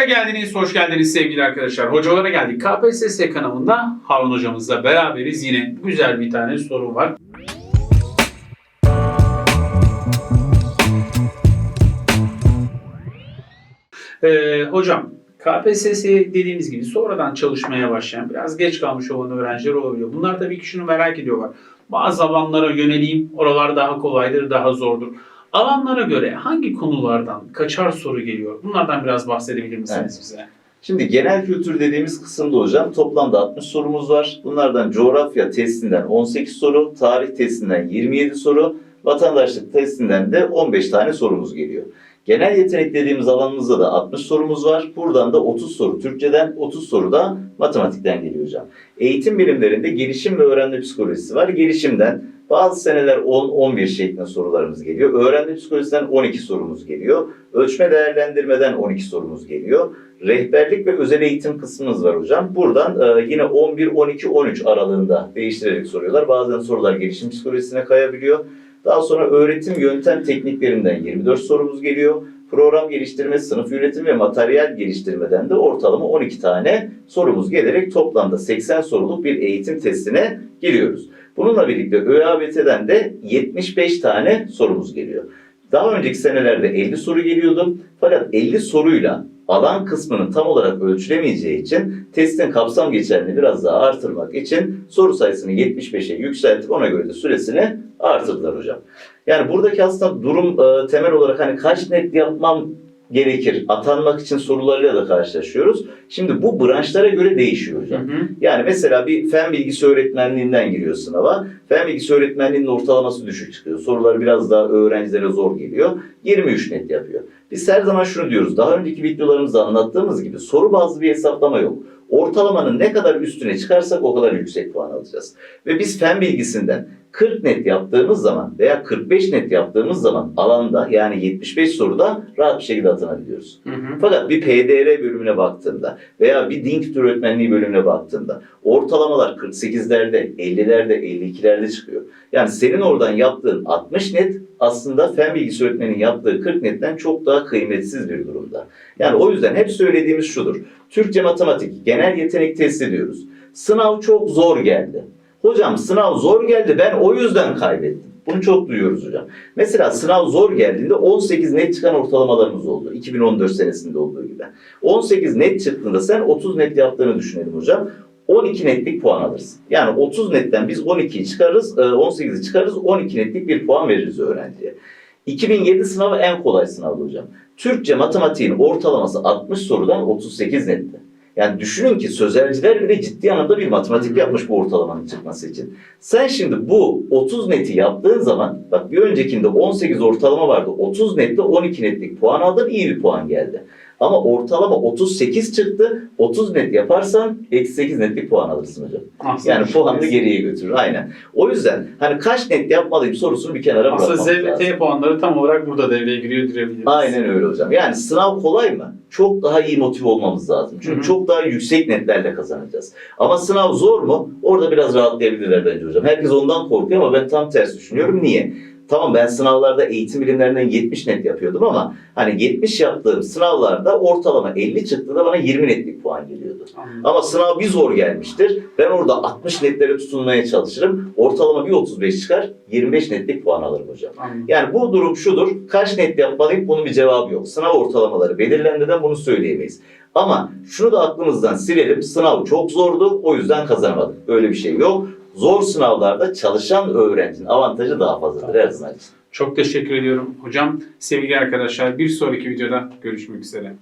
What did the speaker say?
Hocalara geldiniz, hoş geldiniz sevgili arkadaşlar. Hocalara geldik. KPSS kanalında Harun hocamızla beraberiz. Yine güzel bir tane soru var. Ee, hocam, KPSS dediğimiz gibi sonradan çalışmaya başlayan, biraz geç kalmış olan öğrenciler olabiliyor. Bunlar tabii ki şunu merak ediyorlar. Bazı alanlara yöneleyim, oralar daha kolaydır, daha zordur. Alanlara göre hangi konulardan kaçar soru geliyor? Bunlardan biraz bahsedebilir misiniz Evet. bize? Şimdi genel kültür dediğimiz kısımda hocam toplamda 60 sorumuz var. Bunlardan coğrafya testinden 18 soru, tarih testinden 27 soru, vatandaşlık testinden de 15 tane sorumuz geliyor. Genel yetenek dediğimiz alanımızda da 60 sorumuz var. Buradan da 30 soru Türkçeden, 30 soru da matematikten geliyor hocam. Eğitim bilimlerinde gelişim ve öğrenme psikolojisi var. Gelişimden bazı seneler 10-11 şeklinde sorularımız geliyor. Öğrenme psikolojisinden 12 sorumuz geliyor. Ölçme değerlendirmeden 12 sorumuz geliyor. Rehberlik ve özel eğitim kısmımız var hocam. Buradan e, yine 11, 12, 13 aralığında değiştirerek soruyorlar. Bazen sorular gelişim psikolojisine kayabiliyor. Daha sonra öğretim yöntem tekniklerinden 24 sorumuz geliyor. Program geliştirme, sınıf yönetimi ve materyal geliştirmeden de ortalama 12 tane sorumuz gelerek toplamda 80 soruluk bir eğitim testine giriyoruz. Bununla birlikte ÖABT'den de 75 tane sorumuz geliyor. Daha önceki senelerde 50 soru geliyordu. Fakat 50 soruyla alan kısmının tam olarak ölçülemeyeceği için testin kapsam geçerliliğini biraz daha artırmak için soru sayısını 75'e yükseltip ona göre de süresini artırdılar hocam. Yani buradaki aslında durum e, temel olarak hani kaç net yapmam gerekir atanmak için sorularıyla da karşılaşıyoruz. Şimdi bu branşlara göre değişiyor Hı hocam. hı. Yani mesela bir fen bilgisi öğretmenliğinden giriyor sınava. Fen bilgisi öğretmenliğinin ortalaması düşük çıkıyor. Sorular biraz daha öğrencilere zor geliyor. 23 net yapıyor. Biz her zaman şunu diyoruz. Daha önceki videolarımızda anlattığımız gibi soru bazlı bir hesaplama yok. Ortalamanın ne kadar üstüne çıkarsak o kadar yüksek puan alacağız. Ve biz fen bilgisinden 40 net yaptığımız zaman veya 45 net yaptığımız zaman alanda yani 75 soruda rahat bir şekilde atanabiliyoruz. Hı hı. Fakat bir PDR bölümüne baktığında veya bir din kültür öğretmenliği bölümüne baktığında ortalamalar 48'lerde, 50'lerde, 52'lerde çıkıyor. Yani senin oradan yaptığın 60 net aslında fen bilgisi öğretmeninin yaptığı 40 netten çok daha kıymetsiz bir durumda. Yani o yüzden hep söylediğimiz şudur. Türkçe matematik genel yetenek testi diyoruz. Sınav çok zor geldi. Hocam sınav zor geldi ben o yüzden kaybettim. Bunu çok duyuyoruz hocam. Mesela sınav zor geldiğinde 18 net çıkan ortalamalarımız oldu. 2014 senesinde olduğu gibi. 18 net çıktığında sen 30 net yaptığını düşünelim hocam. 12 netlik puan alırsın. Yani 30 netten biz 12'yi çıkarırız, e, 18'i çıkarırız, 12 netlik bir puan veririz öğrenciye. 2007 sınavı en kolay sınavdı hocam. Türkçe matematiğin ortalaması 60 sorudan 38 netti. Yani düşünün ki sözelciler bile ciddi anlamda bir matematik yapmış bu ortalamanın çıkması için. Sen şimdi bu 30 neti yaptığın zaman bak bir öncekinde 18 ortalama vardı. 30 nette 12 netlik puan aldın iyi bir puan geldi. Ama ortalama 38 çıktı. 30 net yaparsan eksi 8 netlik puan alırsın hocam. Aslında Yani puanını geriye götürür aynen. O yüzden hani kaç net yapmalıyım sorusunu bir kenara Aslında bırakmamız Z ve lazım. T puanları tam olarak burada devreye giriyor diyebiliriz. Aynen öyle hocam. Yani sınav kolay mı? Çok daha iyi motive olmamız lazım. Çünkü Hı hı. çok daha yüksek netlerle kazanacağız. Ama sınav zor mu? Orada biraz rahatlayabilirler bence hocam. Herkes ondan korkuyor ama ben tam tersi düşünüyorum. Niye? Tamam ben sınavlarda eğitim bilimlerinden 70 net yapıyordum ama hani 70 yaptığım sınavlarda ortalama 50 çıktığında bana 20 netlik puan geliyordu. Anladım. Ama sınav bir zor gelmiştir. Ben orada 60 netlere tutunmaya çalışırım. Ortalama bir 35 çıkar. 25 netlik puan alırım hocam. Anladım. Yani bu durum şudur. Kaç net yapmalıyım? Bunun bir cevabı yok. Sınav ortalamaları belirlenmeden bunu söyleyemeyiz. Ama şunu da aklımızdan silelim. Sınav çok zordu. O yüzden kazanamadık. Böyle bir şey yok. Zor sınavlarda çalışan öğrencinin avantajı daha fazladır her zaman için. Çok teşekkür ediyorum hocam. Sevgili arkadaşlar bir sonraki videoda görüşmek üzere.